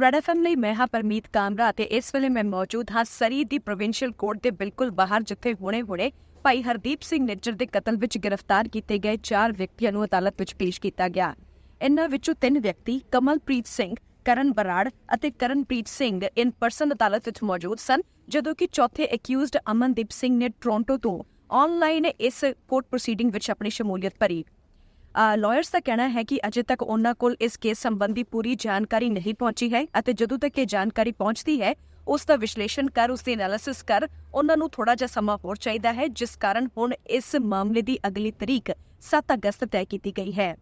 Red FM ਲਈ ਮੈਂ ਹਾਂ ਪਰਮੀਤ ਕਾਮਰਾ ਅਤੇ ਇਸ ਵੇਲੇ ਮੈਂ ਮੌਜੂਦ ਹਾਂ ਸਰੀ ਦੀ ਪ੍ਰੋਵਿੰਸ਼ੀਅਲ ਕੋਰਟ ਦੇ ਬਿਲਕੁਲ ਬਾਹਰ, ਜਿੱਥੇ ਹੁਣੇ-ਹੁਣੇ ਭਾਈ ਹਰਦੀਪ ਸਿੰਘ ਨਿੱਜਰ ਦੇ ਕਤਲ ਵਿੱਚ ਗ੍ਰਿਫਤਾਰ ਕੀਤੇ ਗਏ ਚਾਰ ਵਿਅਕਤੀਆਂ ਨੂੰ ਅਦਾਲਤ ਵਿੱਚ ਪੇਸ਼ ਕੀਤਾ ਗਿਆ। ਇਨ੍ਹਾਂ ਵਿੱਚੋਂ ਤਿੰਨ ਵਿਅਕਤੀ ਕਮਲਪ੍ਰੀਤ ਸਿੰਘ, ਕਰਨ ਬਰਾੜ ਅਤੇ ਕਰਨਪ੍ਰੀਤ ਸਿੰਘ ਇਨ ਪਰਸਨ ਅਦਾਲਤ ਵਿੱਚ ਮੌਜੂਦ ਸਨ, ਜਦੋਂ ਕਿ ਚੌਥੇ ਅਕਿਊਜ਼ਡ ਅਮਨਦੀਪ ਸਿੰਘ ਨੇ ਟੋਰਾਂਟੋ ਤੋਂ ਆਨਲਾਈਨ ਇਸ ਕੋਰਟ ਪ੍ਰੋਸੀਡਿੰਗ ਵਿੱਚ ਆਪਣੀ ਸ਼ਮੂਲੀਅਤ ਭਰੀ। ਲਾਇਰਸ ਦਾ ਕਹਿਣਾ ਹੈ ਕਿ ਅਜੇ ਤੱਕ ਉਹਨਾਂ ਕੋਲ ਇਸ ਕੇਸ ਸੰਬੰਧੀ ਪੂਰੀ ਜਾਣਕਾਰੀ ਨਹੀਂ ਪਹੁੰਚੀ ਹੈ ਅਤੇ ਜਦੋਂ ਤੱਕ ਇਹ ਜਾਣਕਾਰੀ ਪਹੁੰਚਦੀ ਹੈ, ਉਸ ਦਾ ਵਿਸ਼ਲੇਸ਼ਣ ਕਰ, ਉਸ ਦੀ ਐਨਾਲਿਸਿਸ ਕਰ, ਉਹਨਾਂ ਨੂੰ ਥੋੜਾ ਜਿਹਾ ਸਮਾਂ ਹੋਰ ਚਾਹੀਦਾ ਹੈ, ਜਿਸ ਕਾਰਨ ਹੁਣ ਇਸ ਮਾਮਲੇ ਦੀ ਅਗਲੀ ਤਰੀਕ 7 ਅਗਸਤ ਤੈਅ ਕੀਤੀ ਗਈ ਹੈ।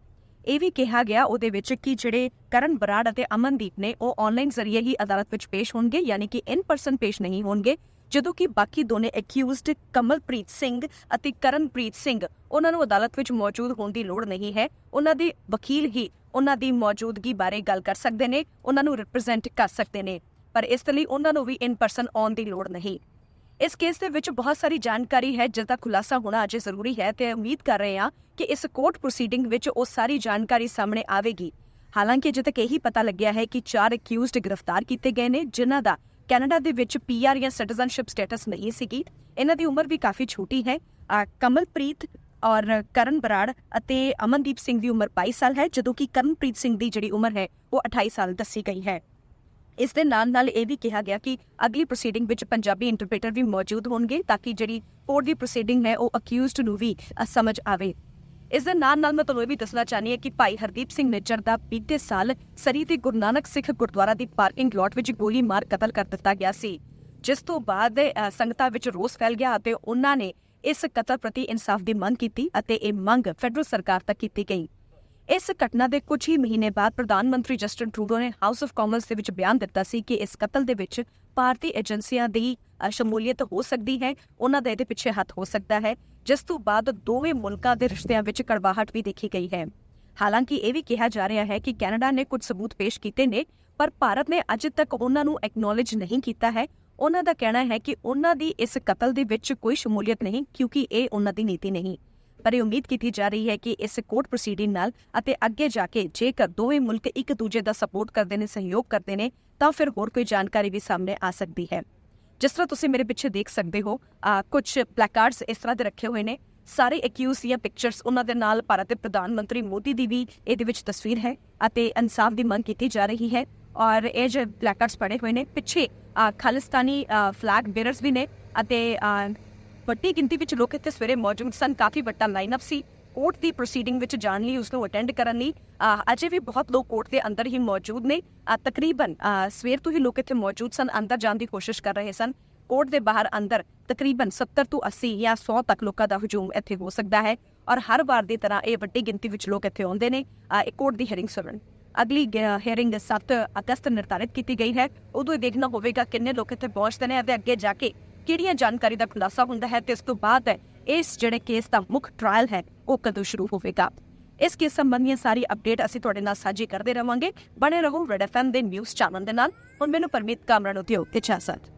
ਇਹ ਵੀ ਕਿਹਾ ਗਿਆ ਉਹਦੇ ਵਿੱਚ ਕਿ ਜਿਹੜੇ ਕਰਨ ਬਰਾੜ ਅਤੇ ਅਮਨਦੀਪ ਨੇ ਉਹ ਆਨਲਾਈਨ ਜ਼ਰੀਏ ਹੀ ਅਦਾਲਤ ਵਿੱਚ ਪੇਸ਼ ਹੋਣਗੇ, ਯਾਨੀ ਕਿ ਇਨ ਪਰਸਨ ਪੇਸ਼ ਨਹੀਂ ਹੋਣਗੇ। ਜਦੋਂ ਕਿ ਬਾਕੀ ਦੋਨੇ ਅਕਿਊਜ਼ਡ ਕਮਲਪ੍ਰੀਤ ਸਿੰਘ ਅਤੇ ਕਰਨਪ੍ਰੀਤ ਸਿੰਘ, ਉਹਨਾਂ ਨੂੰ ਅਦਾਲਤ ਵਿੱਚ ਮੌਜੂਦ ਹੋਣ ਦੀ ਲੋੜ ਨਹੀਂ ਹੈ। ਉਹਨਾਂ ਦੇ ਵਕੀਲ ਹੀ ਉਹਨਾਂ ਦੀ ਮੌਜੂਦਗੀ ਬਾਰੇ ਗੱਲ ਕਰ ਸਕਦੇ ਨੇ, ਉਹਨਾਂ ਨੂੰ ਰਿਪਰੈਜ਼ੈਂਟ ਕਰ ਸਕਦੇ ਨੇ, ਪਰ ਇਸ ਲਈ ਉਹਨਾਂ ਨੂੰ ਵੀ ਇਨ ਪਰਸਨ ਆਉਣ ਦੀ ਲੋੜ ਨਹੀਂ। ਇਸ ਕੇਸ ਦੇ ਵਿੱਚ ਬਹੁਤ ਸਾਰੀ ਜਾਣਕਾਰੀ ਹੈ, ਜਿਸ ਦਾ ਖੁਲਾਸਾ ਹੋਣਾ ਅਜੇ ਜ਼ਰੂਰੀ ਹੈ ਤੇ ਉਮੀਦ ਕਰ ਰਹੇ ਹਾਂ ਕਿ ਇਸ ਕੋਰਟ ਪ੍ਰੋਸੀਡਿੰਗ ਵਿੱਚ ਉਹ ਸਾਰੀ ਜਾਣਕਾਰੀ ਸਾਹਮਣੇ ਆਵੇਗੀ। ਹਾਲਾਂਕਿ ਅਜੇ ਤੱਕ ਇਹੀ ਪਤਾ ਲੱਗਿਆ ਹੈ ਕਿ ਚਾਰ ਅਕਿਊਜ਼ਡ ਗ੍ਰਿਫਤਾਰ ਕੀਤੇ ਗਏ ਨੇ, ਜਿਨ੍ਹਾਂ ਦਾ ਕੈਨੇਡਾ ਦੇ ਵਿੱਚ ਪੀਆਰ ਜਾਂ ਸਿਟੀਜ਼ਨਸ਼ਿਪ ਸਟੇਟਸ ਨਹੀਂ ਸੀਗੀ ਇਹਨਾਂ ਦੀ ਉਮਰ ਵੀ ਕਾਫੀ ਛੋਟੀ ਹੈ। ਕਮਲਪ੍ਰੀਤ ਔਰ ਕਰਨ ਬਰਾੜ ਅਤੇ ਅਮਨਦੀਪ ਸਿੰਘ ਦੀ ਉਮਰ 22 ਸਾਲ ਹੈ, ਜਦੋਂ ਕਿ ਕਰਨਪ੍ਰੀਤ ਸਿੰਘ ਦੀ ਜਿਹੜੀ ਉਮਰ ਹੈ, ਉਹ 28 ਸਾਲ ਦੱਸੀ ਗਈ ਹੈ। ਇਸ ਦੇ ਨਾਲ ਨਾਲ ਇਹ ਵੀ ਕਿਹਾ ਗਿਆ ਕਿ ਅਗਲੀ ਪ੍ਰੋਸੀਡਿੰਗ ਵਿੱਚ ਪੰਜਾਬੀ ਇੰਟਰਪ੍ਰੀਟਰ ਵੀ ਮੌਜੂਦ ਹੋਣਗੇ, ਤਾਂ ਕਿ ਜਿਹੜੀ ਕੋਰਟ ਦੀ ਪ੍ਰੋਸੀਡਿੰਗ ਹੈ, ਉਹ ਅਕਿਊਜ਼ਡ ਨੂੰ ਵੀ ਸਮਝ ਆਵੇ। ਇਸ ਦੇ ਨਾਲ ਨਾਲ ਮੈਂ ਤੁਹਾਨੂੰ ਇਹ ਵੀ ਦੱਸਣਾ ਚਾਹਨੀ ਹਾਂ ਕਿ ਭਾਈ ਹਰਦੀਪ ਸਿੰਘ ਨਿੱਜਰ ਦਾ ਬੀਤੇ ਸਾਲ ਸਰੀ ਦੇ ਗੁਰੂ ਨਾਨਕ ਸਿੱਖ ਗੁਰਦੁਆਰਾ ਦੀ ਪਾਰਕਿੰਗ ਲਾਟ ਵਿੱਚ ਗੋਲੀ ਮਾਰ ਕਤਲ ਕਰ ਦਿੱਤਾ ਗਿਆ ਸੀ, ਜਿਸ ਤੋਂ ਬਾਅਦ ਸੰਗਤਾਂ ਵਿੱਚ ਰੋਸ ਫੈਲ ਗਿਆ ਅਤੇ ਉਹਨਾਂ ਨੇ ਇਸ ਕਤਲ ਪ੍ਰਤੀ ਇਨਸਾਫ ਦੀ ਮੰਗ ਕੀਤੀ ਅਤੇ ਇਹ ਮੰਗ ਫੈਡਰਲ ਸਰਕਾਰ ਤੱਕ ਕੀਤੀ ਗਈ। ਇਸ ਘਟਨਾ ਦੇ ਕੁਝ ਹੀ ਮਹੀਨੇ ਬਾਅਦ ਪ੍ਰਧਾਨ ਮੰਤਰੀ ਜਸਟਿਨ ਟਰੂਡੋ ਨੇ ਹਾਊਸ ਆਫ ਕਾਮਨਸ ਦੇ ਵਿੱਚ ਬਿਆਨ ਦਿੱਤਾ ਸੀ ਕਿ ਇਸ ਕਤਲ ਦੇ ਵਿੱਚ ਭਾਰਤੀ ਏਜੰਸੀਆਂ ਦੀ ਸ਼ਮੂਲੀਅਤ ਹੋ ਸਕਦੀ ਹੈ, ਉਹਨਾਂ ਦਾ ਇਹਦੇ ਪਿੱਛੇ ਹੱਥ ਹੋ ਸਕਦਾ ਹੈ, ਜਿਸ ਤੋਂ ਬਾਅਦ ਦੋਵੇਂ ਮੁਲਕਾਂ ਦੇ ਰਿਸ਼ਤਿਆਂ ਵਿੱਚ ਕੜਵਾਹਟ ਵੀ ਦੇਖੀ ਗਈ ਹੈ। ਹਾਲਾਂਕਿ ਇਹ ਵੀ ਕਿਹਾ ਜਾ ਰਿਹਾ ਹੈ ਕਿ ਕੈਨੇਡਾ ਨੇ ਕੁਝ ਸਬੂਤ ਪੇਸ਼ ਕੀਤੇ ਨੇ, ਪਰ ਭਾਰਤ ਨੇ ਅਜੇ ਤੱਕ ਉਹਨਾਂ ਨੂੰ ਐਕਨੋਲਜ ਨਹੀਂ ਕੀਤਾ ਹੈ। ਉਹਨਾਂ ਦਾ ਕਹਿਣਾ ਹੈ ਕਿ ਉਹਨਾਂ ਦੀ ਇਸ ਕਤਲ ਦੇ ਵਿੱਚ ਕੋਈ ਸ਼ਮੂਲੀਅਤ ਨਹੀਂ, ਕਿਉਂਕਿ ਇਹ ਉਹਨਾਂ ਦੀ ਨੀਤੀ ਨਹੀਂ। ਪਰ ਇਹ ਉਮੀਦ ਕੀਤੀ ਜਾ ਰਹੀ ਹੈ ਕਿ ਇਸ ਕੋਰਟ ਪ੍ਰੋਸੀਡਿੰਗ ਨਾਲ ਅਤੇ ਅੱਗੇ ਜਾ ਕੇ ਜੇਕਰ ਦੋਵੇਂ ਮੁਲਕ ਇੱਕ ਦੂਜੇ ਦਾ ਸਪੋਰਟ ਕਰਦੇ ਨੇ, ਸਹਿਯੋਗ ਕਰਦੇ ਨੇ ਤਾਂ ਫਿਰ ਹੋਰ ਕੋਈ ਜਾਣਕਾਰੀ ਵੀ ਸਾਹਮਣੇ ਆ ਸਕਦੀ ਹੈ। ਜਿਸ ਤਰ੍ਹਾਂ ਤੁਸੀਂ ਮੇਰੇ ਪਿੱਛੇ ਦੇਖ ਸਕਦੇ ਹੋ ਕੁਝ ਪਲੈਕਾਰਡਸ ਇਸ ਤਰ੍ਹਾਂ ਦੇ ਰੱਖੇ ਹੋਏ ਨੇ। ਸਾਰੇ ਅਕਿਊਜ਼ ਦੀਆਂ ਪਿਕਚਰਸ ਉਹਨਾਂ ਦੇ ਨਾਲ ਭਾਰਤ ਦੇ ਪ੍ਰਧਾਨ ਮੰਤਰੀ ਮੋਦੀ ਦੀ ਵੀ ਇਹਦੇ ਵਿੱਚ ਤਸਵੀਰ ਹੈ ਅਤੇ ਇਨਸਾਫ ਦੀ ਮੰਗ ਕੀਤੀ ਜਾ ਰਹੀ ਹੈ ਔਰ ਇਹ ਜੋ ਪਲੈਕਾਰਡਸ ਪੜੇ ਹੋਏ ਨੇ। ਪਿੱਛੇ ਖਾਲਿਸਤਾਨੀ ਫਲੈਗ ਬੇਅਰਰਸ ਵੀ ਨੇ ਅਤੇ ਵੱਡੀ ਗਿਣਤੀ ਵਿੱਚ ਲੋਕ ਇੱਥੇ ਸਵੇਰੇ ਮੌਜੂਦ ਸਨ। ਕਾਫੀ ਵੱਡਾ ਲਾਈਨਅਪ ਸੀ। ਕੋਰਟ ਦੀ ਪ੍ਰੋਸੀਡਿੰਗ ਵਿੱਚ ਜਾਣ ਲਈ ਉਸ ਨੂੰ ਅਟੈਂਡ ਕਰਨ ਲਈ ਅਜੇ ਵੀ ਬਹੁਤ ਲੋਕ ਕੋਰਟ ਦੇ ਅੰਦਰ ਹੀ ਮੌਜੂਦ ਨੇ। ਤਕਰੀਬਨ ਸਵੇਰ ਤੋਂ ਹੀ ਲੋਕ ਇੱਥੇ ਮੌਜੂਦ ਸਨ, ਅੰਦਰ ਜਾਣ ਦੀ ਕੋਸ਼ਿਸ਼ ਕਰ ਰਹੇ ਸਨ। ਕੋਰਟ ਦੇ ਬਾਹਰ ਅੰਦਰ ਤਕਰੀਬਨ 70 ਤੋਂ 80 ਜਾਂ 100 ਤੱਕ ਲੋਕਾਂ ਦਾ ਹਜੂਮ ਇੱਥੇ ਹੋ ਸਕਦਾ ਹੈ ਔਰ ਹਰ ਵਾਰ ਦੀ ਤਰ੍ਹਾਂ ਇਹ ਵੱਡੀ ਗਿਣਤੀ ਵਿੱਚ ਲੋਕ ਇੱਥੇ ਆਉਂਦੇ ਨੇ। ਇਹ ਕੋਰਟ ਦੀ ਹੀਅਰਿੰਗ ਸੁਣਨ ਅਗਲੀ ਹੀਅਰਿੰਗ 7 ਅਗਸਤ ਨਿਰਧਾਰਿਤ ਕੀਤੀ ਗਈ ਹੈ। ਉਦੋਂ ਇਹ ਦੇਖਣਾ ਹੋਵੇਗਾ ਕਿੰਨੇ ਲੋਕ ਇੱਥੇ ਪਹੁੰਚਦੇ ਨੇ ਅਤੇ ਅੱਗੇ ਜਾ ਕੇ ਕਿਹੜੀਆਂ ਜਾਣਕਾਰੀ ਦਾ ਖੁਲਾਸਾ ਹੁੰਦਾ ਹੈ ਤੇ ਇਸ ਤੋਂ ਬਾਅਦ ਇਸ ਜਿਹੜੇ ਕੇਸ ਦਾ ਮੁੱਖ ਟ੍ਰਾਇਲ ਹੈ, ਉਹ ਕਦੋਂ ਸ਼ੁਰੂ ਹੋਵੇਗਾ? ਇਸ ਕੇਸ ਸੰਬੰਧੀਆਂ ਸਾਰੀ ਅਪਡੇਟ ਅਸੀਂ ਤੁਹਾਡੇ ਨਾਲ ਸਾਂਝੀ ਕਰਦੇ ਰਵਾਂਗੇ। ਬਣੇ ਰਹੋ ਰੈਡ ਐਫਐਮ ਦੇ ਨਿਊਜ਼ ਚੈਨਲ ਦੇ ਨਾਲ। ਹੁਣ ਮੈਨੂੰ ਪਰਮੀਤ ਕਾਮਰਾ ਨੂੰ ਦਿਓ ਇਜਾਜ਼ਤ